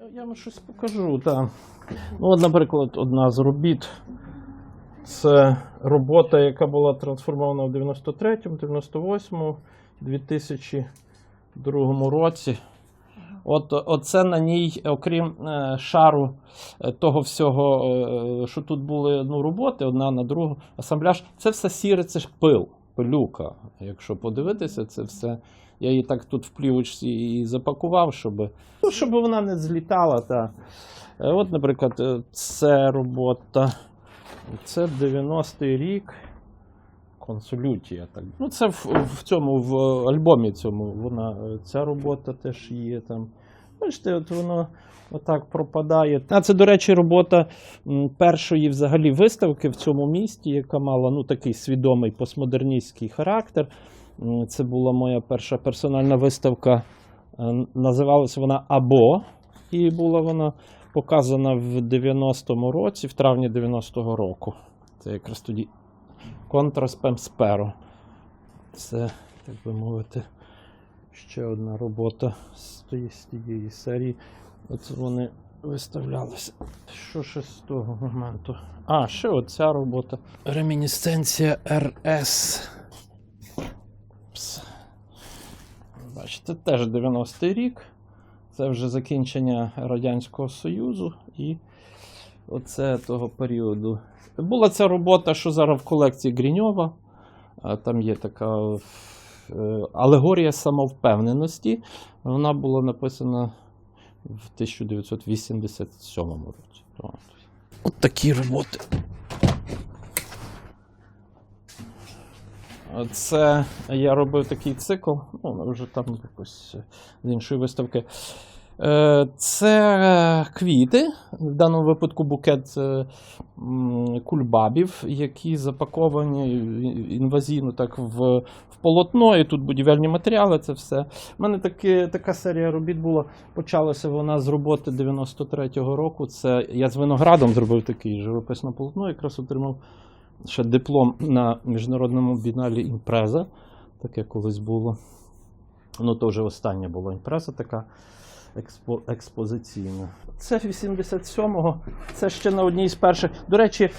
Я, вам щось покажу, так. Ну, от, наприклад, одна з робіт. Це робота, яка була трансформована в 93-му, 98-му, 2002 році. От оце на ній, окрім е, шару е, того всього, е, що тут були ну, роботи одна на другу, асамбляж, це все сіре, це ж пил, пилюка. Якщо подивитися, це все. Я її так тут в плівочці і запакував, щоб, ну, щоб вона не злітала. Та. Е, От, наприклад, е, це робота. Це 90-й рік. Консолютія. Так. Ну, це в, в цьому в альбомі цьому вона, е, ця робота теж є там. Бачите, от воно отак пропадає. А це, до речі, робота першої взагалі виставки в цьому місті, яка мала ну, такий свідомий постмодерністський характер. М, Це була моя перша персональна виставка. Е, Називалася вона Або. І була вона показана в 90-му році, в травні 90-го року. Це якраз тоді Контраспем Сперо. Це, так би мовити, ще одна робота з тієї серії. От вони виставлялися. Що ще з того моменту? А, ще оця робота. Ремінісценція РС. Бачите, теж 90-й рік. Це вже закінчення Радянського Союзу і оце того періоду. Була ця робота, що зараз в колекції Гріньова. Там є така е, алегорія самовпевненості. Вона була написана в 1987 році. От такі роботи. Це я робив такий цикл, ну, вже там якось з іншої виставки. Е, Це е, квіти, в даному випадку букет е, кульбабів, які запаковані інвазійно так в, в полотно, і тут будівельні матеріали, це все. У мене таки, така серія робіт була. Почалася вона з роботи 93-го року. Це я з виноградом зробив такий живописне полотно, якраз отримав ще диплом на міжнародному біналі імпреза. Таке колись було. Ну, то вже остання була імпреза така експо, експозиційна. Це 87-го, це ще на одній з перших. До речі,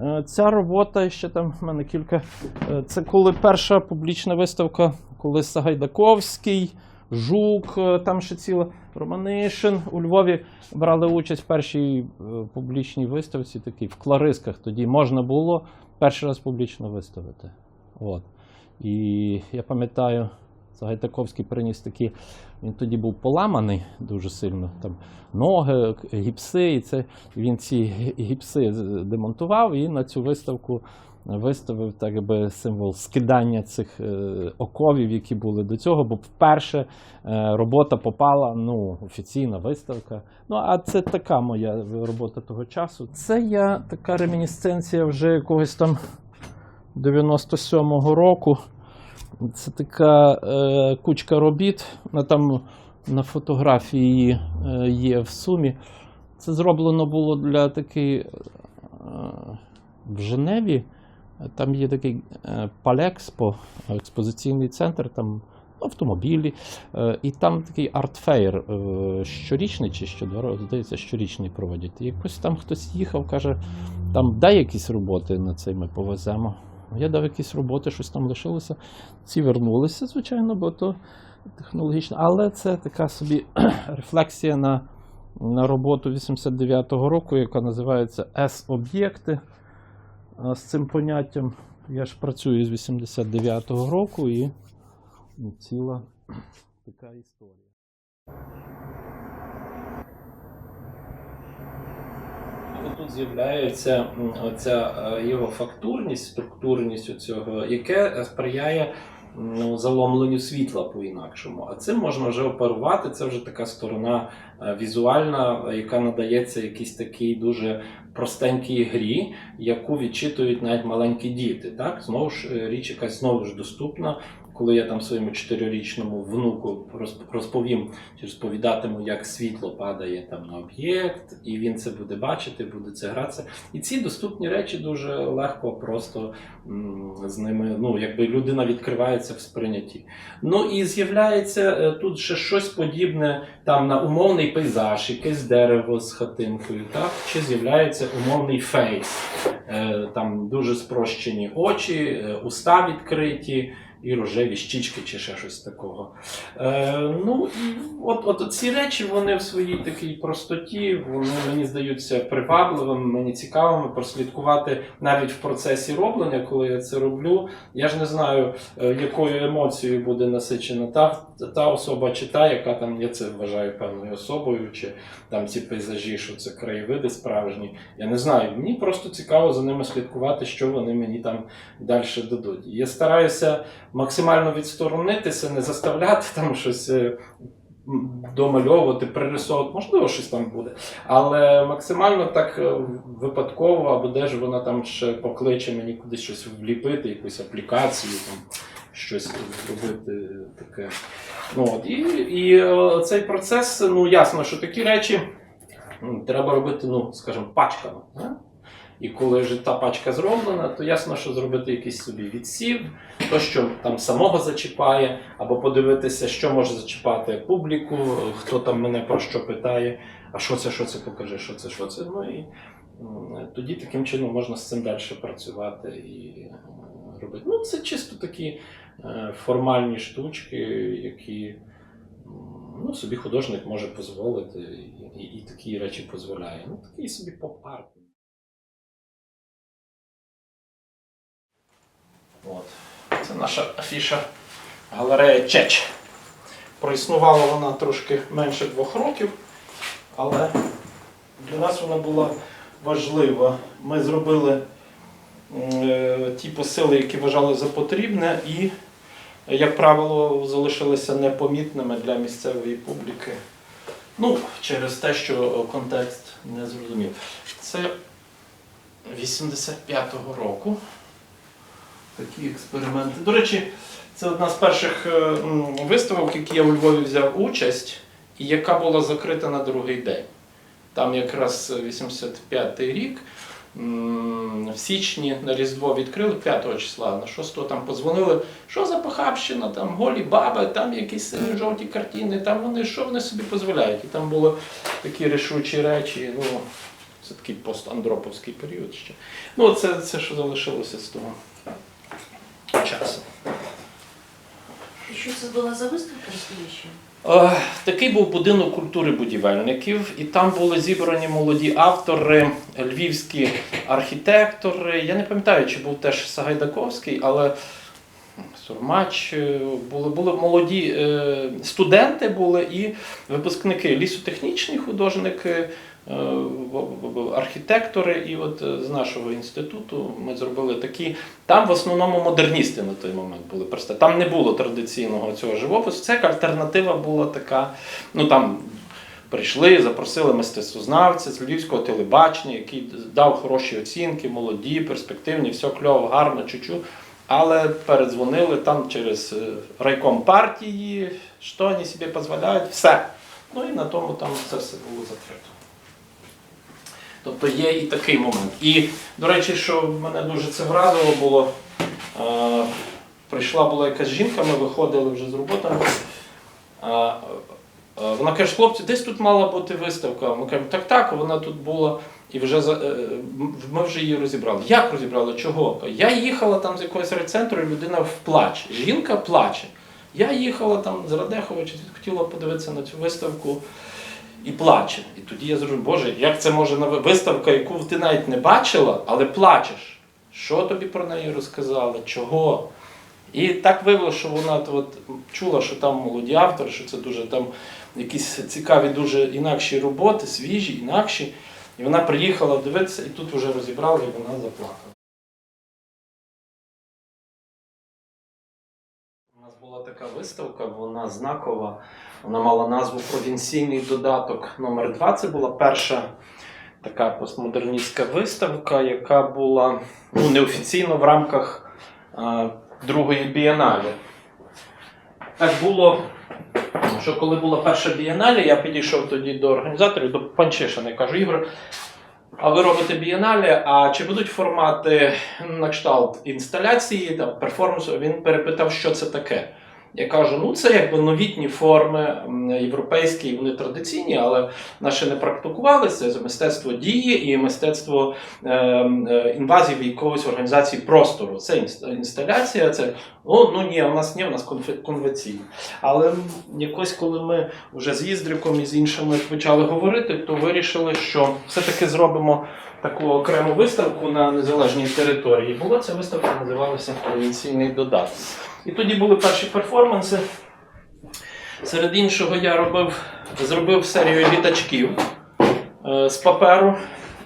е, ця робота ще там в мене кілька. е, Це коли перша публічна виставка, коли Сагайдаковський, Жук, е, там ще ціла Романишин у Львові брали участь в першій публічній виставці, такій в Кларисках. Тоді можна було перший раз публічно виставити. От. І я пам'ятаю, Загайтаковський приніс такі. Він тоді був поламаний дуже сильно. Там ноги, гіпси, і це він ці гіпси демонтував і на цю виставку виставив так би символ скидання цих е, оковів, які були до цього, бо вперше е, робота попала, ну, офіційна виставка. Ну, а це така моя робота того часу. Це я така ремінісценція вже якогось там 97-го року. Це така е, кучка робіт. Вона там на фотографії е, є в сумі. Це зроблено було для такий е, в Женеві. Там є такий е, Палекспо, експозиційний центр, там автомобілі. Е, і там такий артфейр щорічний чи що здається, щорічний проводять. І якось там хтось їхав, каже, там дай якісь роботи на це ми повеземо. Я дав якісь роботи, щось там лишилося. Ці вернулися, звичайно, бо то технологічно. Але це така собі рефлексія на, на роботу 89-го року, яка називається С-об'єкти. З цим поняттям я ж працюю з 89-го року і ціла така історія. Тут з'являється оця е, його фактурність, структурність цього, яке сприяє ну, заломленню світла по-інакшому. А цим можна вже оперувати. Це вже така сторона е, візуальна, яка надається якійсь такій дуже простенькій грі, яку відчитують навіть маленькі діти. Так? Знову ж е, річ якась знову ж доступна коли я там своєму чотирирічному внуку роз- розповім чи розповідатиму, як світло падає там на об'єкт, і він це буде бачити, буде це гратися. І ці доступні речі дуже легко просто з ними, ну якби людина відкривається в сприйнятті. Ну і з'являється е, тут ще щось подібне там на умовний пейзаж, якесь дерево з хатинкою, так? Чи з'являється умовний фейс, Е, там дуже спрощені очі, е, уста відкриті. І рожеві щічки чи ще щось такого. Е, ну от, от ці речі вони в своїй такій простоті, вони мені здаються привабливими, мені цікавими прослідкувати навіть в процесі роблення, коли я це роблю. Я ж не знаю, е, якою емоцією буде насичена та, та особа чи та, яка там я це вважаю певною особою, чи там ці пейзажі, що це краєвиди справжні. Я не знаю. Мені просто цікаво за ними слідкувати, що вони мені там далі дадуть. Я стараюся максимально відсторонитися, не заставляти там щось. е, Домальовувати, пририсовувати, можливо, щось там буде. Але максимально так е, випадково, або де ж вона там ще покличе мені кудись щось вліпити, якусь аплікацію, там, щось зробити таке. Ну, от, і і е, цей процес, ну ясно, що такі речі треба робити, ну, скажімо, пачками. І коли вже та пачка зроблена, то ясно, що зробити якийсь собі відсів, то, що там самого зачіпає, або подивитися, що може зачіпати публіку, хто там мене про що питає, а що це, що це покаже, що це, що це. Ну і тоді таким чином можна з цим далі працювати і робити. Ну, це чисто такі е, формальні штучки, які ну, собі художник може дозволити, і, і такі речі дозволяє. Ну, такий собі поп-арт. От. Це наша афіша галерея Чеч. Проіснувала вона трошки менше двох років, але для нас вона була важлива. Ми зробили е, ті посили, які вважали за потрібне, і, як правило, залишилися непомітними для місцевої публіки. Ну, через те, що контекст не зрозумів. Це 85-го року такі експерименти. До речі, це одна з перших е, виставок, які я у Львові взяв участь, і яка була закрита на другий день. Там якраз 85-й рік. В січні на Різдво відкрили 5 числа, на 6 там подзвонили, що за похабщина, там голі баби, там якісь сині жовті картини, там вони що вони собі дозволяють. І там були такі рішучі речі. Ну, це такий постандроповський період ще. Ну, це, це що залишилося з того часу. І що це була за виставка розповіща? Е, Такий був будинок культури будівельників, і там були зібрані молоді автори, львівські архітектори. Я не пам'ятаю, чи був теж Сагайдаковський, але Сурмач е, були, були молоді е, студенти були і випускники, лісотехнічні художники, архітектори. І от е, з нашого інституту ми зробили такі. Там в основному модерністи на той момент були. Просто там не було традиційного цього живопису. Це як альтернатива була така. Ну там прийшли, запросили мистецтвознавця з львівського телебачення, який дав хороші оцінки, молоді, перспективні, все кльово, гарно, чучу. Але передзвонили там через е, райком партії, що вони собі дозволяють, все. Ну і на тому там це все було закрито. Тобто є і такий момент. І, до речі, що мене дуже це вразило було, е, прийшла була якась жінка, ми виходили вже з роботи. Е, е, вона каже, хлопці, десь тут мала бути виставка. Ми кажемо, так, так, вона тут була. І вже е, ми вже її розібрали. Як розібрали? Чого? Я їхала там з якогось райцентру, і людина в плач. Жінка плаче. Я їхала там з Радехова, чи хотіла подивитися на цю виставку і плаче. І тоді я зрозумів, Боже, як це може на виставка, яку ти навіть не бачила, але плачеш. Що тобі про неї розказали? Чого? І так виявилося, що вона от чула, що там молоді автори, що це дуже там якісь цікаві, дуже інакші роботи, свіжі, інакші. І вона приїхала дивитися, і тут вже розібрали, і вона заплакала. Виставка, вона знакова. Вона мала назву Провінційний додаток номер 2 Це була перша така постмодерністська виставка, яка була ну, неофіційно в рамках а, другої бієналі. так було, що коли була перша бієнале, я підійшов тоді до організаторів, до Панчишина, і кажу, Ігор, а ви робите бієнале, а чи будуть формати на кшталт інсталяції, там, перформансу? Він перепитав, що це таке. Я кажу, ну це якби новітні форми європейські, вони традиційні, але наші не практикувалися. Це мистецтво дії і мистецтво е, е, інвазії якогось організації простору. Це інсталяція, це ну, ну ні, у нас ні, у нас конвенційно. Але якось, коли ми вже з Їздриком і з іншими почали говорити, то вирішили, що все-таки зробимо таку окрему виставку на незалежній території. Була ця виставка, називалася Провінційний додаток. І тоді були перші перформанси. Серед іншого я робив, зробив серію літачків е, з паперу.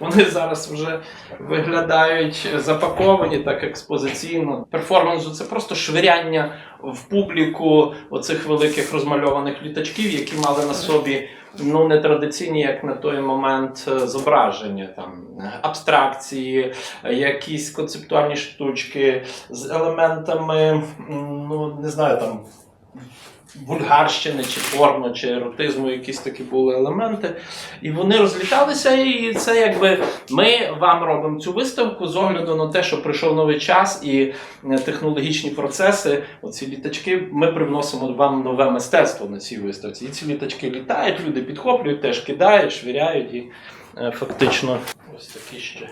Вони зараз вже виглядають запаковані так експозиційно. Перформансу це просто швиряння в публіку оцих великих розмальованих літачків, які мали на собі ну нетрадиційні, як на той момент, е, зображення, там абстракції, якісь концептуальні штучки з елементами, ну не знаю, там. Вульгарщини, чи порно, чи еротизму, якісь такі були елементи. І вони розліталися, і це якби ми вам робимо цю виставку з огляду на те, що прийшов новий час і е, технологічні процеси. Оці літачки, ми привносимо вам нове мистецтво на цій виставці. І ці літачки літають, люди підхоплюють, теж кидають, швиряють і е, фактично ось такі ще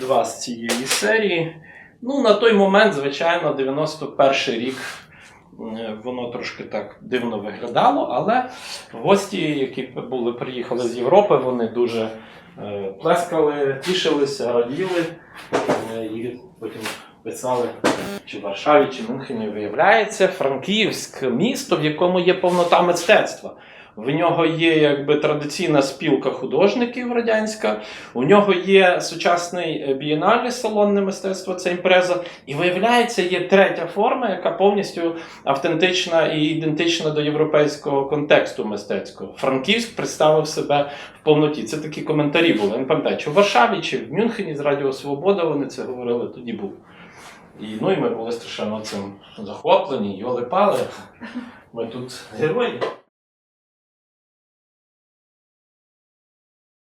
два з цієї серії. Ну, на той момент, звичайно, 91 рік. Е, Воно трошки так дивно виглядало, але гості, які були, приїхали з Європи, вони дуже е, плескали, тішилися, раділи е, і потім писали, чи в Варшаві, чи в Мюнхені виявляється Франківськ місто, в якому є повнота мистецтва. В нього є якби традиційна спілка художників радянська, у нього є сучасний е, салонне мистецтво, це імпреза. І виявляється, є третя форма, яка повністю автентична і ідентична до європейського контексту мистецького. Франківськ представив себе в повноті. Це такі коментарі були. Я не пам'ятаю, чи в Варшаві, чи в Мюнхені з Радіо Свобода вони це говорили, тоді був. І, ну, і ми були страшенно цим захоплені, йоли пали. Ми тут герої.